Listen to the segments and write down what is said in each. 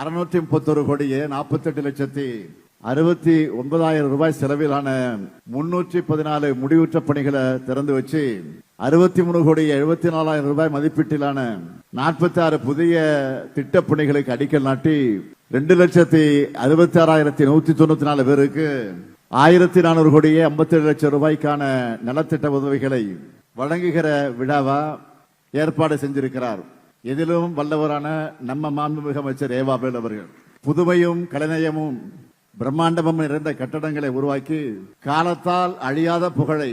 அறுநூற்றி முப்பத்தொரு கோடியே நாற்பத்தெட்டு லட்சத்தி அறுபத்தி ஒன்பதாயிரம் ரூபாய் செலவிலான முன்னூற்றி பதினாலு முடிவுற்ற பணிகளை திறந்து வச்சு அறுபத்தி மூணு கோடி எழுபத்தி நாலாயிரம் ரூபாய் மதிப்பீட்டிலான நாற்பத்தி ஆறு புதிய திட்டப் பணிகளுக்கு அடிக்கல் நாட்டி ரெண்டு லட்சத்தி அறுபத்தி ஆறாயிரத்தி நூத்தி தொண்ணூத்தி நாலு பேருக்கு ஆயிரத்தி நானூறு கோடியே ஐம்பத்தி ஏழு லட்சம் ரூபாய்க்கான நலத்திட்ட உதவிகளை வழங்குகிற விழாவா ஏற்பாடு செஞ்சிருக்கிறார். எதிலும் வல்லவரான நம்ம மாண்புமிகு அமைச்சர் ஏவாபேல் அவர்கள் புதுமையும் கலைநயமும் பிரம்மாண்டமும் நிறைந்த கட்டடங்களை உருவாக்கி காலத்தால் அழியாத புகழை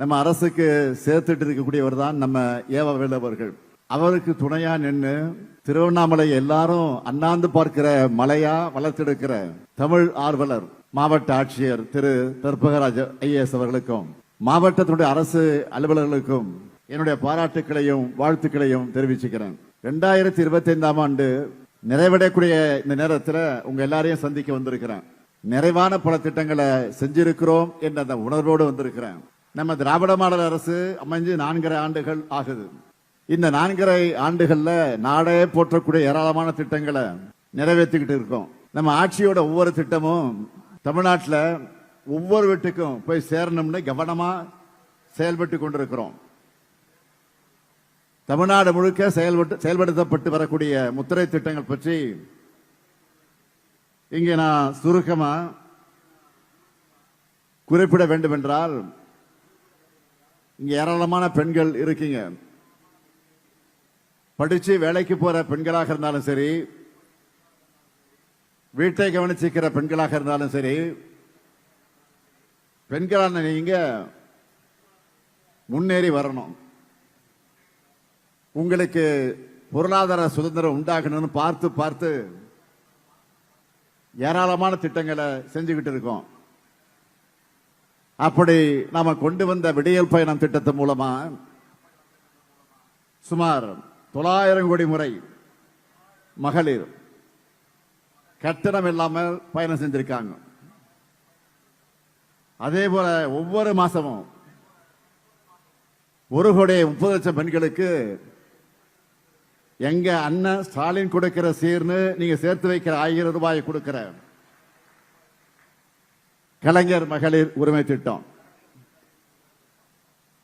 நம்ம அரசுக்கு சேர்த்துட்டு இருக்கக்கூடியவர் தான் நம்ம ஏவாவேல் அவர்கள். அவருக்கு துணையா நின்று திருவண்ணாமலை எல்லாரும் அண்ணாந்து பார்க்கிற மலையா வளர்த்தெடுக்கிற தமிழ் ஆர்வலர் மாவட்ட ஆட்சியர் திரு தர்பகராஜ் ஐஏஎஸ் அவர்களுக்கும் மாவட்டத்தினுடைய அரசு அலுவலர்களுக்கும் என்னுடைய பாராட்டுக்களையும் வாழ்த்துக்களையும் தெரிவிச்சுக்கிறேன். ரெண்டாயிரத்தி இருபத்தி ஐந்தாம் ஆண்டு நிறைவடையக்கூடிய இந்த நேரத்தில் உங்க எல்லாரையும் சந்திக்க வந்திருக்கிறேன். நிறைவான பல திட்டங்களை செஞ்சிருக்கிறோம் என்ற அந்த உணர்வோடு வந்திருக்கிறேன். நம்ம திராவிட மாடல் அரசு அமைஞ்சு நான்கரை ஆண்டுகள் ஆகுது. இந்த நான்கரை ஆண்டுகள்ல நாடே போற்றக்கூடிய ஏராளமான திட்டங்களை நிறைவேற்றிக்கிட்டு இருக்கோம். நம்ம ஆட்சியோட ஒவ்வொரு திட்டமும் தமிழ்நாட்டில் ஒவ்வொரு வீட்டுக்கும் போய் சேரணும்னு கவனமா செயல்பட்டு கொண்டிருக்கிறோம். தமிழ்நாடு முழுக்க செயல்பட்டு செயல்படுத்தப்பட்டு வரக்கூடிய முத்திரை திட்டங்கள் பற்றி இங்கே நான் சுருக்கமா குறிப்பிட வேண்டும் என்றால் இங்க ஏராளமான பெண்கள் இருக்கீங்க. படிச்சு வேலைக்கு போற பெண்களாக இருந்தாலும் சரி வீட்டை கவனிச்சிக்கிற பெண்களாக இருந்தாலும் சரி பெண்களான நீங்க முன்னேறி வரணும். உங்களுக்கு பொருளாதார சுதந்திரம் உண்டாகணும்னு பார்த்து பார்த்து ஏராளமான திட்டங்களை செஞ்சுக்கிட்டு இருக்கோம். அப்படி நாம கொண்டு வந்த விடியல் பயணம் திட்டத்தின் மூலமா சுமார் தொள்ளாயிரம் கோடி முறை மகளிர் கட்டணம் இல்லாமல் பயணம் செஞ்சிருக்காங்க. அதே போல ஒவ்வொரு மாசமும் ஒரு கோடி முப்பது லட்சம் பெண்களுக்கு எங்க அண்ணன் ஸ்டாலின் கொடுக்கிற சீர்னு நீங்க சேர்த்து வைக்கிற ஆயிரம் ரூபாய் கொடுக்கிற. கலைஞர் மகளிர் உரிமை திட்டம்.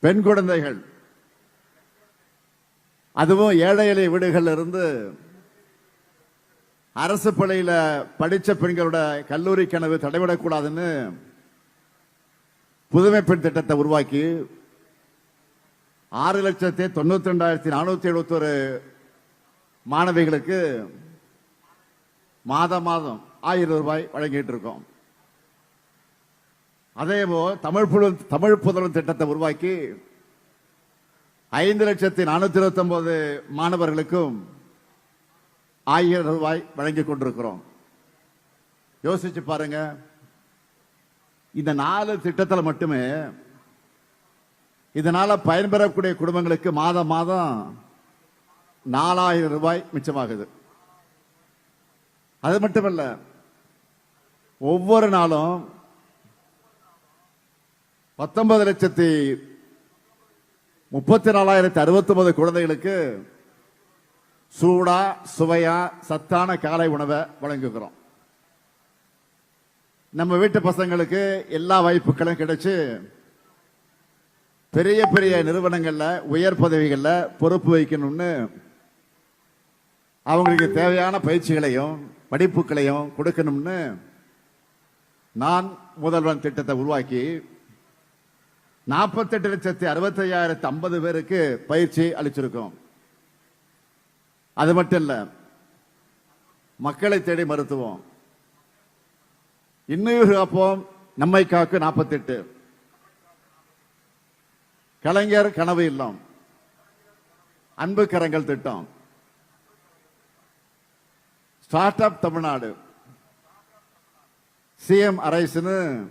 பெண் குழந்தைகள். அதுவும் ஏழை இலை வீடுகள்ல இருந்து அரசு பள்ளியில படிச்ச பெண்களோட கல்லூரி கனவு தடைவிடக்கூடாதுன்னு புதுமை பெண் திட்டத்தை உருவாக்கி ஆறு லட்சத்தி தொண்ணூத்தி ரெண்டாயிரத்தி நானூத்தி எழுபத்தி ஒரு மாணவிகளுக்கு மாதம் மாதம் ஆயிரம் ரூபாய் வழங்கிட்டு இருக்கோம் அதே போல் தமிழ் புலன் தமிழ் புதல்வன் திட்டத்தை உருவாக்கி ஐந்து லட்சத்தி நானூத்தி இருபத்தி ஒன்பது மாணவர்களுக்கும் ஆயிரம் ரூபாய் வழங்கி கொண்டிருக்கிறோம். யோசிச்சு பாருங்க. இந்த நாலு திட்டத்தில் மட்டுமே இதனால பயன்பெறக்கூடிய குடும்பங்களுக்கு மாதம் மாதம் நாலாயிரம் ரூபாய் மிச்சமாகுது. அது மட்டுமல்ல ஒவ்வொரு நாளும் பத்தொன்பது லட்சத்தி முப்பத்தி நாலாயிரத்தி அறுபத்தி ஒன்பது குழந்தைகளுக்கு சூடா சுவையா சத்தான காலை உணவை வழங்குகிறோம். நம்ம வீட்டு பசங்களுக்கு எல்லா வாய்ப்புகளும் கிடைச்சு பெரிய பெரிய நிறுவனங்களில் உயர் பதவிகளில் பொறுப்பு வைக்கணும்னு அவங்களுக்கு தேவையான பயிற்சிகளையும் படிப்புகளையும் கொடுக்கணும்னு நான் முதல்வன் திட்டத்தை உருவாக்கி நாற்பத்தெட்டு லட்சத்தி அறுபத்தி ஐயாயிரத்தி ஐம்பது பேருக்கு பயிற்சி அளிச்சிருக்கோம். அது மட்டும் இல்லை மக்களை தேடி மருத்துவம். இன்னுயிர் காப்போம் நம்மை காக்கு நாற்பத்தெட்டு. கலைஞர் கனவு இல்லம். அன்பு கரங்கள் திட்டம். ஸ்டார்ட் அப் தமிழ்நாடு சிஎம் அரைஸ்னு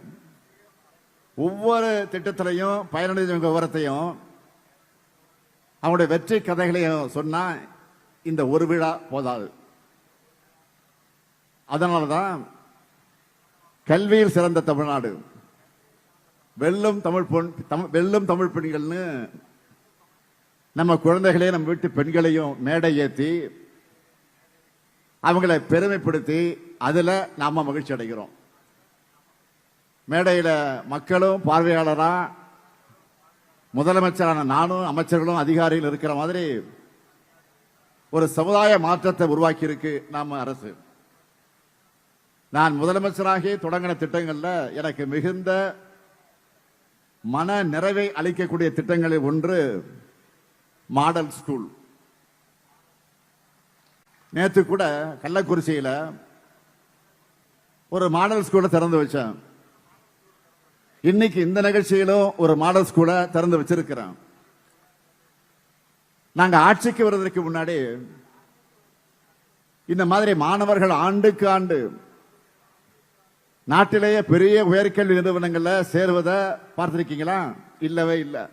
ஒவ்வொரு திட்டத்திலையும் பயனடைஞ்சவங்க விவரத்தையும் அவங்களுடைய வெற்றி கதைகளையும் சொன்னா இந்த ஒரு விழா போதாது. அதனால தான் கல்வியில் சிறந்த தமிழ்நாடு வெல்லும் தமிழ் பொன் தமிழ் வெல்லும் தமிழ் பெண்கள்னு நம்ம குழந்தைகளையும் நம்ம வீட்டு பெண்களையும் மேடை ஏற்றி அவங்களை பெருமைப்படுத்தி அதில் நாம் மகிழ்ச்சி அடைகிறோம். மேடையில் மக்களும் பார்வையாளராக முதலமைச்சரான நானும் அமைச்சர்களும் அதிகாரிகள் இருக்கிற மாதிரி ஒரு சமுதாய மாற்றத்தை உருவாக்கி இருக்கு அரசு. நான் முதலமைச்சராகி தொடங்கின திட்டங்களில் எனக்கு மிகுந்த மன நிறைவை அளிக்கக்கூடிய திட்டங்களில் ஒன்று மாடல் ஸ்கூல். நேற்று கூட கள்ளக்குறிச்சியில ஒரு மாடல் ஸ்கூலை திறந்து வச்சேன். இன்னைக்கு இந்த நிகழ்ச்சியிலும் ஒரு மாடல் ஸ்கூலை திறந்து வச்சிருக்கிறேன். நாங்க ஆட்சிக்கு வருவதற்கு முன்னாடி இந்த மாதிரி மாணவர்கள் ஆண்டுக்கு ஆண்டு நாட்டிலேயே பெரிய உயர்கல்வி நிறுவனங்களில் சேருவதை பார்த்துருக்கீங்களா? இல்லவே இல்லை.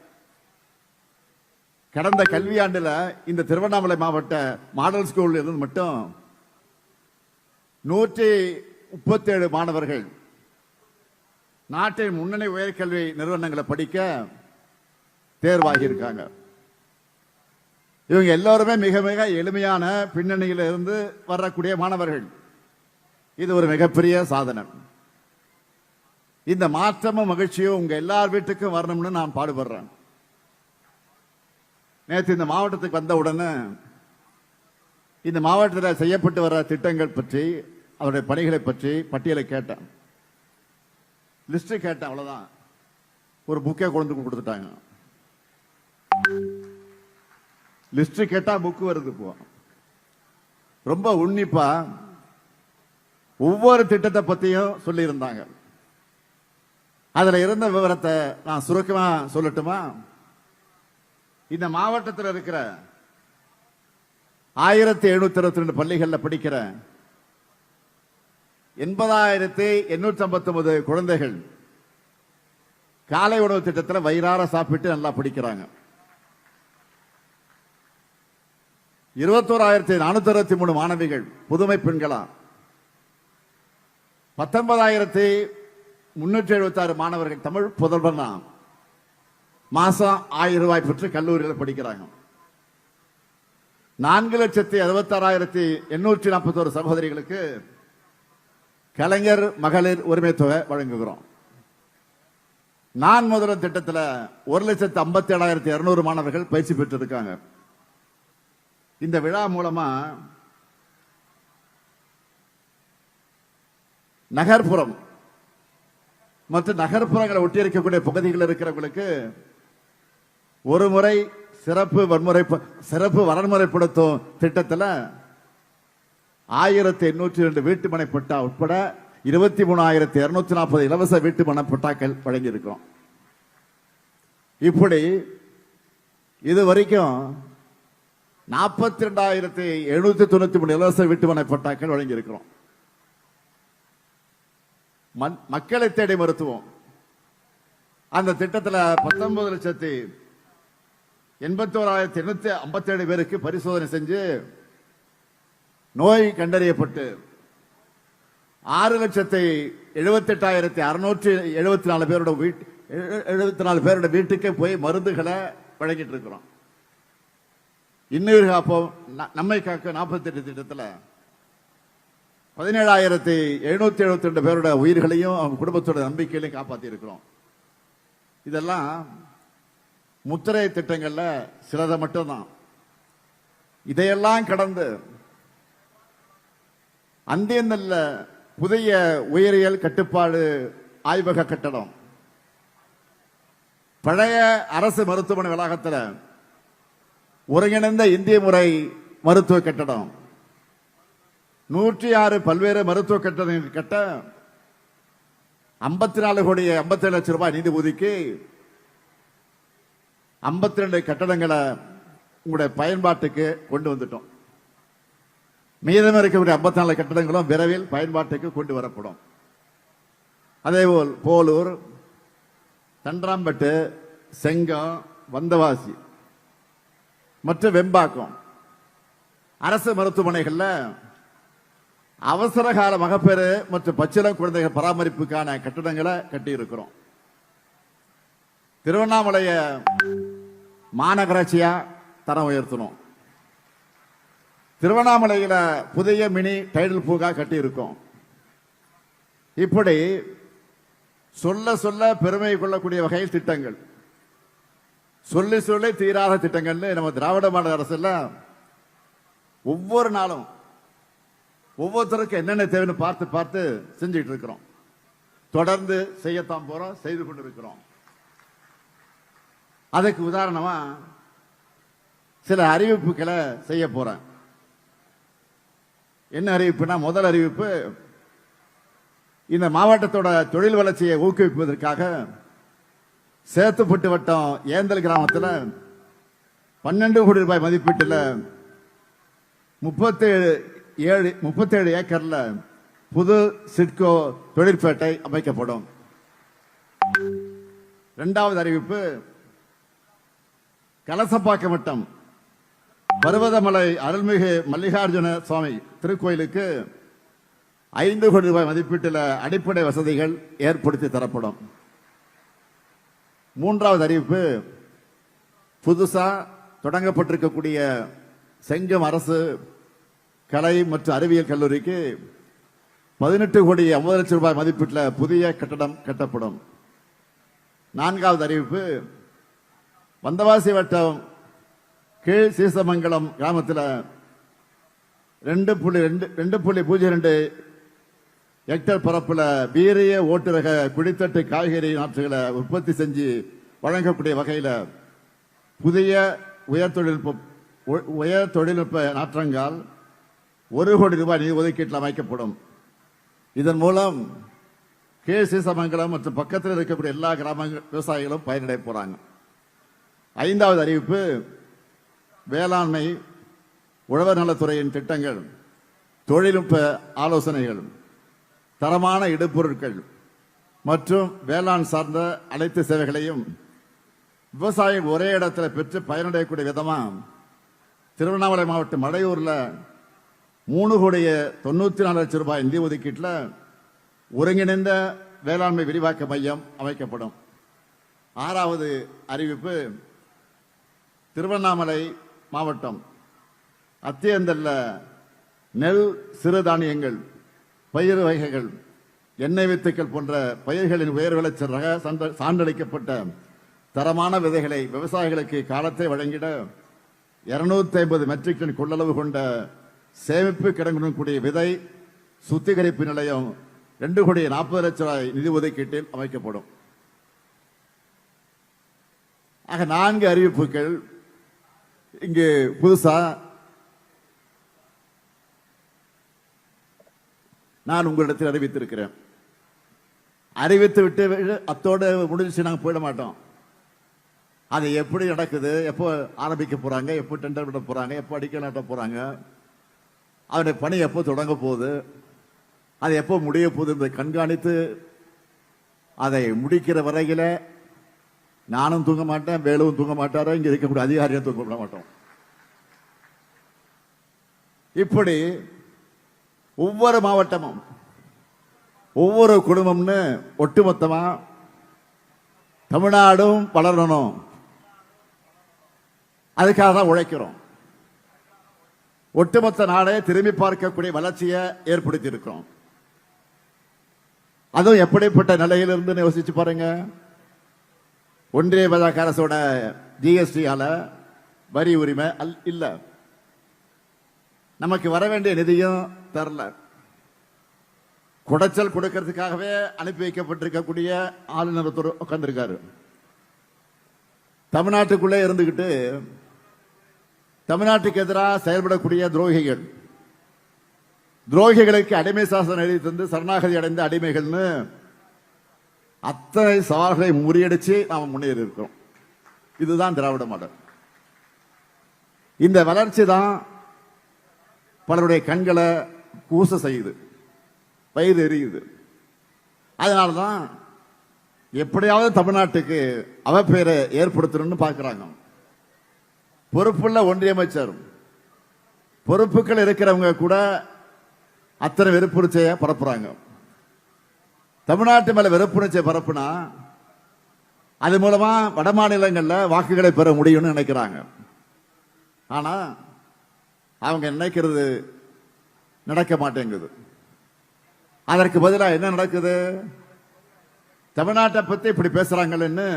கடந்த கல்வியாண்டுல இந்த திருவண்ணாமலை மாவட்ட மாடல் ஸ்கூல் இருந்து மட்டும் நூற்றி முப்பத்தேழு மாணவர்கள் நாட்டின் முன்னணி உயர்கல்வி நிறுவனங்களை படிக்க தேர்வாகி இருக்காங்க இவங்க எல்லோருமே மிக மிக எளிமையான பின்னணியில் இருந்து வரக்கூடிய மாணவர்கள். இது ஒரு மிகப்பெரிய சாதனை இந்த மாற்றமும் மகிழ்ச்சியும் உங்க எல்லார் வீட்டுக்கும் வரணும்னு நான் பாடுபடுறேன். நேற்று இந்த மாவட்டத்துக்கு வந்த உடனே இந்த மாவட்டத்தில் செய்யப்பட்டு வர திட்டங்கள் பற்றி அவருடைய பணிகளை பற்றி பட்டியலை கேட்டேன். லிஸ்ட் கேட்டேன் அவ்வளவுதான். ஒரு புக்கே கொண்டு வந்து கொடுத்துட்டாங்க. லிஸ்ட் கேட்டா புக் வருது இப்போ. ரொம்ப உன்னிப்பா ஒவ்வொரு திட்டத்தை பத்தியும் சொல்லியிருந்தாங்க. அதில் அதுல இருந்த விவரத்தை நான் சுருக்கமா சொல்லட்டுமா? இந்த மாவட்டத்தில் இருக்கிற ஆயிரத்தி எழுநூத்தி அறுபத்தி ரெண்டு பள்ளிகளில் படிக்கிற எண்பதாயிரத்தி எண்ணூற்றி ஐம்பத்தி ஒன்பது குழந்தைகள் காலை உணவு திட்டத்தில் வயிறார சாப்பிட்டு நல்லா படிக்கிறாங்க. இருபத்தோராயிரத்தி நானூத்தி அறுபத்தி மூணு மாணவிகள் புதுமை பெண்களா. பத்தொன்பதாயிரத்தி முன்னூற்றி எழுபத்தி ஆறு மாணவர்கள் தமிழ் புதல்வனா மாசம் ஆயிரம் ரூபாய் பெற்று கல்லூரியில் படிக்கிறாங்க. நான்கு லட்சத்தி அறுபத்தாறாயிரத்தி எண்ணூற்றி நாற்பத்தோரு சகோதரிகளுக்கு கலைஞர் மகளிர் உரிமை தொகை வழங்குகிறோம். நான் முதல்வர் திட்டத்தில் ஒரு லட்சத்து ஐம்பத்தி ஏழாயிரத்தி இருநூறு மாணவர்கள் பயிற்சி பெற்றிருக்காங்க. இந்த விழா மூலமா நகர்ப்புறம் மற்றும் நகர்ப்புறங்களை ஒட்டி இருக்கக்கூடிய பகுதிகளில் இருக்கிறவங்களுக்கு ஒரு முறை சிறப்பு வன்முறை சிறப்பு வரன்முறைப்படுத்தும் திட்டத்தில் ஆயிரத்தி எண்ணூற்றி ரெண்டு வீட்டுமனை பட்டா உட்பட இருபத்தி மூணாயிரத்தி இருநூத்தி நாற்பது இலவச வீட்டுமனை பட்டாக்கள் வழங்கியிருக்கிறோம். இப்படி இது வரைக்கும் நாற்பத்தி ரெண்டாயிரத்தி எழுநூத்தி தொண்ணூத்தி மூணு இலவச வீட்டுமனை பட்டாக்கள் வழங்கியிருக்கிறோம். மக்களை தேடி மருத்துவம். அந்த திட்டத்தில் பத்தொன்பது லட்சத்தி எண்பத்தோராயிரத்தி எண்ணூத்தி ஐம்பத்தி ஏழு பேருக்கு பரிசோதனை செஞ்சு நோய் கண்டறியப்பட்டு ஆறு லட்சத்தி எழுபத்தெட்டாயிரத்தி அறுநூற்றி எழுபத்தி நாலு பேரோட வீட்டு எழுபத்தி நாலு பேரோட வீட்டுக்கே போய் மருந்துகளை வழங்கிட்டு இருக்கிறோம். இன்னுயிர் காப்போம் ந- நம்மை காக்க நாற்பத்தி எட்டு திட்டத்தில் பதினேழாயிரத்தி எழுநூத்தி எழுபத்தி ரெண்டு பேரோட உயிர்களையும் அவங்க குடும்பத்தோட நம்பிக்கையிலையும் காப்பாற்றி இருக்கிறோம் இதெல்லாம் முத்திரை திட்டங்கள்ல சிலதை மட்டும்தான். இதையெல்லாம் கடந்து அந்தியந்தல்ல புதிய உயிரியல் கட்டுப்பாடு ஆய்வக கட்டடம். பழைய அரசு மருத்துவமனை வளாகத்தில் ஒருங்கிணைந்த இந்திய முறை மருத்துவ கட்டடம். நூற்றி ஆறு பல்வேறு மருத்துவ கட்டடங்கள் கட்ட ஐம்பத்தி நாலு கோடி ஐம்பத்தி லட்சம் ரூபாய் நிதி ஒதுக்கி ஐம்பத்தி ரெண்டு கட்டடங்களை உங்களுடைய பயன்பாட்டுக்கு கொண்டு வந்துட்டோம். மீதம் இருக்கக்கூடிய ஐம்பத்தி நாலு கட்டடங்களும் விரைவில் பயன்பாட்டுக்கு கொண்டு வரப்படும். அதேபோல் போலூர் தண்டராம்பட்டு செங்கம் வந்தவாசி மற்றும் வெம்பாக்கம். அரசு மருத்துவமனைகளில் அவசர கால மகப்பேறு மற்றும் பச்சிளம் குழந்தைகள் பராமரிப்புக்கான கட்டடங்களை கட்டி இருக்கிறோம் திருவண்ணாமலைய மாநகராட்சியா தரம் உயர்த்தணும். திருவண்ணாமலையில புதிய மினி டைடல் பூங்கா கட்டியிருக்கோம். இப்படி சொல்ல சொல்ல பெருமை கொள்ளக்கூடிய வகையில் திட்டங்கள். சொல்லி சொல்லி தீராத திட்டங்கள்னு நம்ம திராவிட மாடல் அரசுல ஒவ்வொரு நாளும் ஒவ்வொருத்தருக்கும் என்னென்ன தேவைன்னு பார்த்து பார்த்து செஞ்சுட்டு இருக்கிறோம். தொடர்ந்து செய்யத்தான் போறோம் செய்து கொண்டிருக்கிறோம். அதுக்கு உதாரணமா சில அறிவிப்புகளை செய்ய போறேன். என்ன அறிவிப்புனா முதல் அறிவிப்பு இந்த மாவட்டத்தோட தொழில் வளர்ச்சியை ஊக்குவிப்பதற்காக சேத்துப்பட்டு வட்டம் ஏந்தல் கிராமத்தில் பன்னெண்டு கோடி ரூபாய் மதிப்பீட்டில் முப்பத்தேழு ஏழு முப்பத்தேழு ஏக்கர்ல புது சிட்கோ தொழிற்பேட்டை அமைக்கப்படும். இரண்டாவது அறிவிப்பு கலசப்பாக்கம் வட்டம் பருவதமலை அருள்மிகு மல்லிகார்ஜுன சுவாமி திருக்கோயிலுக்கு ஐந்து கோடி ரூபாய் மதிப்பீட்டில் அடிப்படை வசதிகள் ஏற்படுத்தி தரப்படும். மூன்றாவது அறிவிப்பு புதுசாக தொடங்கப்பட்டிருக்கக்கூடிய செங்கம் அரசு கலை மற்றும் அறிவியல் கல்லூரிக்கு பதினெட்டு கோடி ஐம்பது லட்சம் ரூபாய் மதிப்பீட்டில் புதிய கட்டடம் கட்டப்படும். நான்காவது அறிவிப்பு வந்தவாசி வட்டம் கீழ் சீசமங்கலம் கிராமத்தில் ரெண்டு புள்ளி ரெண்டு ரெண்டு புள்ளி பூஜ்ஜியம் ரெண்டு ஹெக்டர் பரப்பில் வீரிய ஓட்டுரக குடித்தட்டு காய்கறி நாற்றுகளை உற்பத்தி செஞ்சு வழங்கக்கூடிய வகையில் புதிய உயர் தொழில்நுட்ப உ- உயர் தொழில்நுட்ப நாற்றங்கால் ஒரு கோடி ரூபாய் நிதி ஒதுக்கீட்டில் அமைக்கப்படும். இதன் மூலம் கீழ் சீசமங்கலம் மற்றும் பக்கத்தில் இருக்கக்கூடிய எல்லா கிராம விவசாயிகளும் பயனடைய போகிறாங்க ஐந்தாவது அறிவிப்பு வேளாண்மை உழவர் நலத்துறையின் திட்டங்கள் தொழில்நுட்ப ஆலோசனைகள் தரமான இடுபொருட்கள் மற்றும் வேளாண் சார்ந்த அனைத்து சேவைகளையும் விவசாயம் ஒரே இடத்துல பெற்று பயனடையக்கூடிய விதமாக திருவண்ணாமலை மாவட்டம் மடையூரில் மூணு கோடிய தொண்ணூற்றி நாலு லட்சம் ரூபாய் நிதி ஒதுக்கீட்டில் ஒருங்கிணைந்த வேளாண்மை விரிவாக்க மையம் அமைக்கப்படும். ஆறாவது அறிவிப்பு திருவண்ணாமலை மாவட்டம் அத்தியந்தல்ல நெல் சிறுதானியங்கள் பயிர் வகைகள் எண்ணெய் வித்துக்கள் போன்ற பயிர்களின் உயர் விளைச்சல் ரக சான்ற- சான்றளிக்கப்பட்ட தரமான விதைகளை விவசாயிகளுக்கு காலத்தை வழங்கிட இருநூத்தி ஐம்பது மெட்ரிக் டன் கொள்ளளவு கொண்ட சேமிப்பு கிடங்குடன் கூடிய விதை சுத்திகரிப்பு நிலையம் ரெண்டு கோடி நாற்பது லட்சம் ரூபாய் நிதி ஒதுக்கீட்டில் அமைக்கப்படும். ஆக நான்கு அறிவிப்புகள் இங்கே புதுசா நான் உங்களிடத்தில் அறிவித்திருக்கிறேன். அறிவித்து விட்டு அத்தோடு முடிஞ்சு நாங்கள் போயிட மாட்டோம். அது எப்படி நடக்குது எப்போ ஆரம்பிக்க போறாங்க எப்போ டெண்டர் விட போறாங்க எப்போ அடிக்கல் நாட்ட போறாங்க அதனுடைய பணி எப்போ தொடங்க போகுது அது எப்போ முடிய போகுது என்பதை கண்காணித்து அதை முடிக்கிற வரையில நானும் தூங்க மாட்டேன் வேலுவும் தூங்க மாட்டாரோ இங்க இருக்கக்கூடிய அதிகாரியும் தூங்க விட மாட்டோம். இப்படி ஒவ்வொரு மாவட்டமும் ஒவ்வொரு குடும்பம்னு ஒட்டுமொத்தமா தமிழ்நாடும் வளரணும். அதுக்காக தான் உழைக்கிறோம். ஒட்டுமொத்த நாடே திரும்பி பார்க்கக்கூடிய வளர்ச்சியை ஏற்படுத்தி இருக்கிறோம் அதுவும் எப்படிப்பட்ட நிலையிலிருந்து யோசிச்சு பாருங்க. ஒன்றிய பாஜக அரசோட ஜிஎஸ்டியால வரி உரிமை அல் இல்ல. நமக்கு வர வேண்டிய நிதியும் தரல. குடைச்சல் கொடுக்கறதுக்காகவே அனுப்பி வைக்கப்பட்டிருக்கக்கூடிய ஆளுநர் உட்கார்ந்துருக்காரு. தமிழ்நாட்டுக்குள்ளே இருந்துக்கிட்டு தமிழ்நாட்டுக்கு எதிராக செயல்படக்கூடிய துரோகிகள். துரோகிகளுக்கு அடிமை சாசனம் எழுதி தந்து சரணாகதி அடைந்த அடிமைகள்னு அத்தனை சவால்களை முறியடிச்சு நாம் முன்னேறி இருக்கிறோம். இதுதான் திராவிட மாடல் இந்த வளர்ச்சி தான் பலருடைய கண்களை கூச செய்யுது வயிறு எரியுது. அதனால தான் எப்படியாவது தமிழ்நாட்டுக்கு அவப்பெயரை ஏற்படுத்தணும்னு பார்க்குறாங்க. பொறுப்புள்ள ஒன்றிய அமைச்சர் பொறுப்புகள் இருக்கிறவங்க கூட அத்தனை வெறுப்புரிச்சையை பரப்புறாங்க. தமிழ்நாட்டு மேல வெறுப்புணர்ச்சியை பரப்புனா அது மூலமா வட மாநிலங்களில் வாக்குகளை பெற முடியும்னு நினைக்கிறாங்க. ஆனா அவங்க நினைக்கிறது நடக்க மாட்டேங்குது. அதற்கு பதிலாக என்ன நடக்குது? தமிழ்நாட்டை பத்தி இப்படி பேசுறாங்கன்னு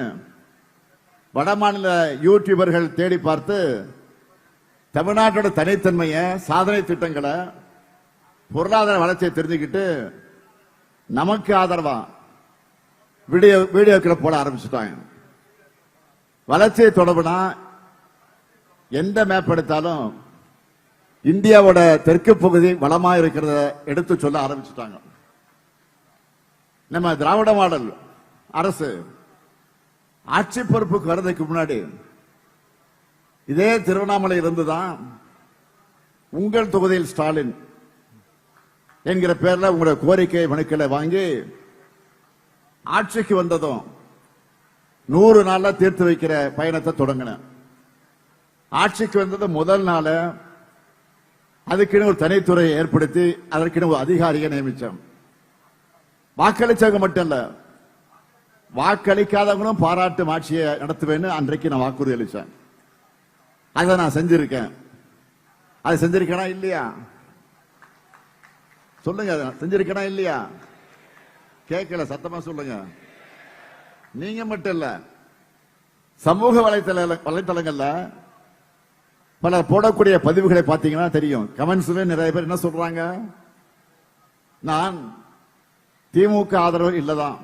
வடமாநில யூடியூபர்கள் தேடி பார்த்து தமிழ்நாட்டோட தனித்தன்மையை சாதனை திட்டங்களை பொருளாதார வளர்ச்சியை தெரிஞ்சுக்கிட்டு நமக்கு ஆதரவா? வீடியோ வீடியோக்களை போட ஆரம்பிச்சுட்டாங்க. வளர்ச்சியை தொடர்புனா எந்த மேப் எடுத்தாலும் இந்தியாவோட தெற்கு பகுதி வளமா இருக்கிறத எடுத்து சொல்ல ஆரம்பிச்சுட்டாங்க. நம்ம திராவிட மாடல் அரசு ஆட்சி பொறுப்புக்கு வர்றதுக்கு முன்னாடி இதே திருவண்ணாமலை இருந்துதான் உங்கள் தொகுதியில் ஸ்டாலின் என்கிற பேர்ல உங்களுடைய கோரிக்கை மனுக்களை வாங்கி ஆட்சிக்கு வந்ததும் நூறு நாள்ல தீர்த்து வைக்கிற பயணத்தை தொடங்கினேன். ஆட்சிக்கு வந்தது முதல் நாள அதுக்குன்னு ஒரு தனித்துறையை ஏற்படுத்தி அதற்குன்னு ஒரு அதிகாரியை நியமிச்சோம் வாக்களிச்சவங்க மட்டும் இல்ல வாக்களிக்காதவங்களும் பாராட்டு ஆட்சியை நடத்துவேன்னு அன்றைக்கு நான் வாக்குறுதி அளிச்சேன். அதை நான் செஞ்சிருக்கேன். அதை செஞ்சிருக்கேனா இல்லையா? சொல்லுங்க அதை இல்லையா? கேட்கல சத்தமா சொல்லுங்க. நீங்க மட்டும் இல்ல சமூக வலைத்தள வலைத்தளங்கள்ல பலர் போடக்கூடிய பதிவுகளை பார்த்தீங்கன்னா தெரியும். கமெண்ட்ஸ்ல நிறைய பேர் என்ன சொல்றாங்க? நான் திமுக ஆதரவு இல்லதான்.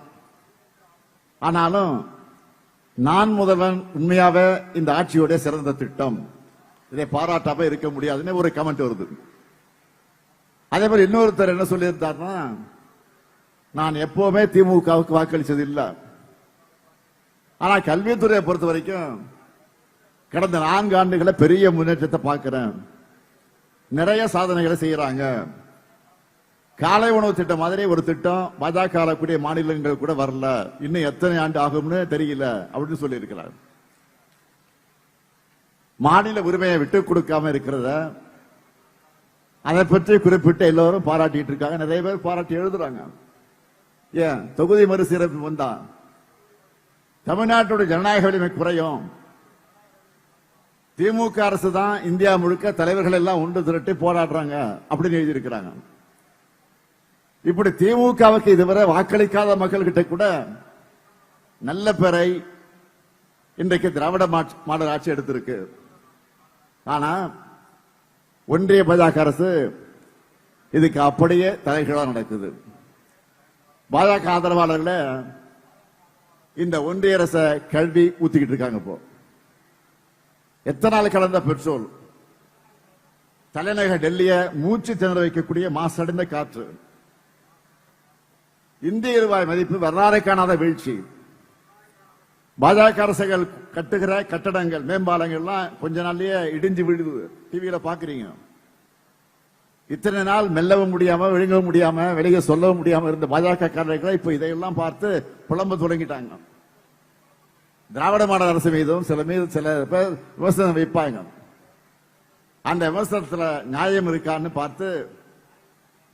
ஆனாலும் நான் முதல்வன் உண்மையாவே இந்த ஆட்சியோட சிறந்த திட்டம். இதை பாராட்டாம இருக்க முடியாதுன்னு ஒரு கமெண்ட் வருது. அதே மாதிரி இன்னொருத்தர் என்ன சொல்லியிருந்தார்னா நான் எப்பவுமே திமுகவுக்கு வாக்களிச்சது இல்லை ஆனா கல்வித்துறையை பொறுத்த வரைக்கும் கடந்த நான்கு ஆண்டுகளை பெரிய முன்னேற்றத்தை பார்க்கிறேன். நிறைய சாதனைகளை செய்யறாங்க காலை உணவு திட்டம் மாதிரி ஒரு திட்டம் பாஜக ஆளக்கூடிய மாநிலங்கள் கூட வரல. இன்னும் எத்தனை ஆண்டு ஆகும்னு தெரியல அப்படின்னு சொல்லியிருக்கிறார். மாநில உரிமையை விட்டு கொடுக்காம இருக்கிறத அதை பற்றி குறிப்பிட்டு எல்லோரும் பாராட்டிட்டு இருக்காங்க. நிறைய பேர் பாராட்டி எழுதுறாங்க. ஏன்? தொகுதி மறுசீரமைப்பு வந்தா? தமிழ்நாட்டோட ஜனநாயக வலிமை குறையும். திமுக அரசு தான் இந்தியா முழுக்க தலைவர்கள் எல்லாம் ஒன்று திரட்டி போராடுறாங்க அப்படின்னு எழுதியிருக்கிறாங்க. இப்படி திமுகவுக்கு இதுவரை வாக்களிக்காத மக்கள்கிட்ட கூட நல்ல பெறை இன்றைக்கு திராவிட மாடல் ஆட்சி எடுத்திருக்கு. ஆனா ஒன்றிய பாஜக அரசு இதுக்கு அப்படியே தலைகீழாக நடக்குது. பாஜக ஆதரவாளர்களை இந்த ஒன்றிய அரச கல்வி ஊத்திக்கிட்டு இருக்காங்க இப்போ. எத்தனை நாள் கலந்த பெட்ரோல்? தலைநகர் டெல்லிய மூச்சு திணற வைக்கக்கூடிய மாசடைந்த காற்று. இந்திய ரூபாய் மதிப்பு வரலாறு காணாத வீழ்ச்சி. பாஜக அரசுகள் கட்டுகிற கட்டடங்கள் மேம்பாலங்கள்லாம் கொஞ்ச நாள்லயே இடிஞ்சு விழுது டிவியில பாக்குறீங்க. இத்தனை நாள் மெல்லவும் முடியாம விழுங்கவும் முடியாம வெளியே சொல்லவும் முடியாம இருந்த பாஜக காரர்களை இப்ப இதையெல்லாம் பார்த்து புலம்ப தொடங்கிட்டாங்க. திராவிட மாடல் அரசு மீதும் சில மீது சில பேர் விமர்சனம் வைப்பாங்க. அந்த விமர்சனத்துல நியாயம் இருக்கான்னு பார்த்து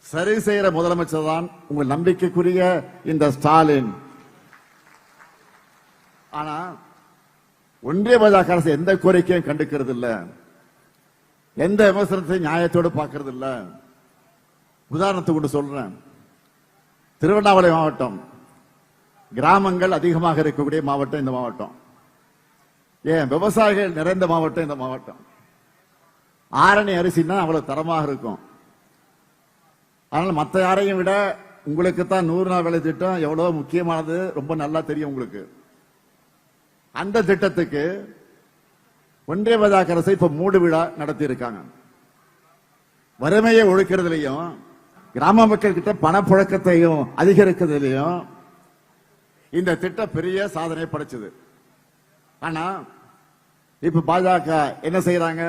சரி செய்யற முதலமைச்சர் தான் உங்கள் நம்பிக்கைக்குரிய இந்த ஸ்டாலின். ஆனா ஒன்றிய பாஜக அரசு எந்த கோரிக்கையும் கண்டுக்கிறது இல்ல எந்த விமர்சனத்தையும் நியாயத்தோடு பார்க்கறது இல்ல உதாரணத்துக்கு ஒன்று சொல்றேன். திருவண்ணாமலை மாவட்டம். கிராமங்கள் அதிகமாக இருக்கக்கூடிய மாவட்டம் இந்த மாவட்டம். ஏன்? விவசாயிகள் நிறைந்த மாவட்டம் இந்த மாவட்டம். ஆரணி அரிசின்னா அவ்வளவு தரமாக இருக்கும். அதனால மற்ற யாரையும் விட உங்களுக்கு தான் நூறு நாள் வேலை திட்டம் எவ்வளவு முக்கியமானது ரொம்ப நல்லா தெரியும் உங்களுக்கு. அந்த திட்டத்துக்கு ஒன்றிய பாஜக அரசு இப்ப மூடு விழா நடத்தி இருக்காங்க வறுமையை ஒழிக்கிறதுலையும் கிராம மக்கள் கிட்ட பணப்புழக்கத்தையும் அதிகரிக்கிறதுலையும் இந்த திட்டம் பெரிய சாதனை படைச்சது. ஆனா இப்ப பாஜக என்ன செய்யறாங்க?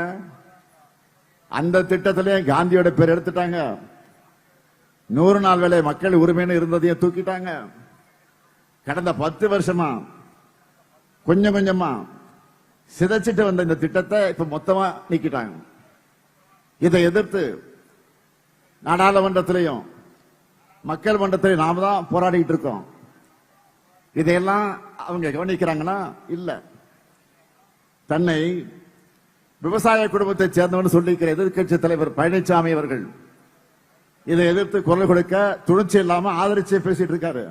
அந்த திட்டத்திலே காந்தியோட பேர் எடுத்துட்டாங்க. நூறு நாள் வேலை மக்கள் உரிமைன்னு இருந்ததையும் தூக்கிட்டாங்க. கடந்த பத்து வருஷமா கொஞ்சம் கொஞ்சமா சிதைச்சிட்டு வந்த இந்த திட்டத்தை இப்ப மொத்தமா நீக்கிட்டாங்க. இதை எதிர்த்து நாடாளுமன்றத்திலையும் மக்கள் மன்றத்திலையும் நாம தான் போராடிட்டு இருக்கோம். இதையெல்லாம் அவங்க கவனிக்கிறாங்கன்னா இல்ல. தன்னை விவசாய குடும்பத்தைச் சேர்ந்தவன் சொல்லியிருக்கிற எதிர்க்கட்சி தலைவர் பழனிசாமி அவர்கள் இதை எதிர்த்து குரல் கொடுக்க துணிச்சி இல்லாம ஆதரிச்சு பேசிட்டு இருக்காரு.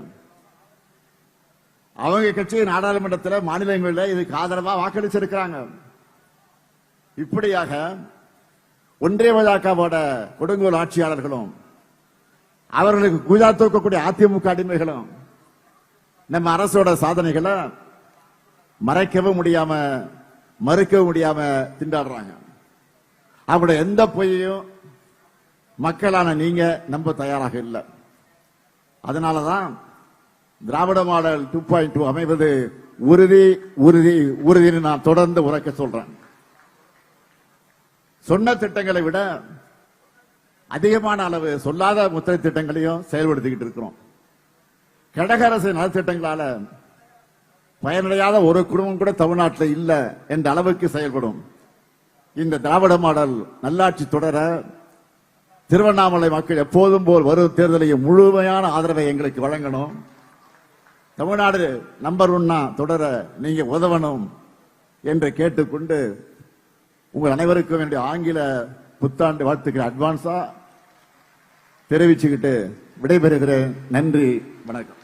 அவங்க கட்சி நாடாளுமன்றத்தில் மாநிலங்களில் இதுக்கு ஆதரவா வாக்களிச்சிருக்கிறாங்க. இப்படியாக ஒன்றிய பாஜகவோட கொடுங்கோல் ஆட்சியாளர்களும் அவர்களுக்கு குஜா தூக்கக்கூடிய அதிமுக அடிமைகளும் நம்ம அரசோட சாதனைகளை மறைக்கவும் முடியாம மறுக்கவும் முடியாம திண்டாடுறாங்க. அவருடைய எந்த பொய்யையும் மக்களான நீங்க நம்ப தயாராக இல்லை. அதனாலதான் Dravida model two point two அமைவது உறுதி உறுதி உறுதினு நான் தொடர்ந்து உரைக்க சொல்றேன். சொன்ன திட்டங்களை விட அதிகமான அளவு சொல்லாத முத்திரை திட்டங்களையும் செயல்படுத்திக்கிட்டு இருக்கிறோம். கடக அரசு நலத்திட்டங்களால பயனடையாத ஒரு குடும்பம் கூட தமிழ்நாட்டில் இல்லை என்ற அளவுக்கு செயல்படும். இந்த திராவிட மாடல் நல்லாட்சி தொடர திருவண்ணாமலை மக்கள் எப்போதும் போல் வரும் தேர்தலையும் முழுமையான ஆதரவை எங்களுக்கு வழங்கணும். தமிழ்நாடு நம்பர் ஒன்னா தொடர நீங்க உதவணும் என்று கேட்டுக்கொண்டு உங்கள் அனைவருக்கும் என்னுடைய ஆங்கில புத்தாண்டு வாழ்த்துக்கிற அட்வான்ஸா தெரிவிச்சுக்கிட்டு விடைபெறுகிறேன். நன்றி வணக்கம்.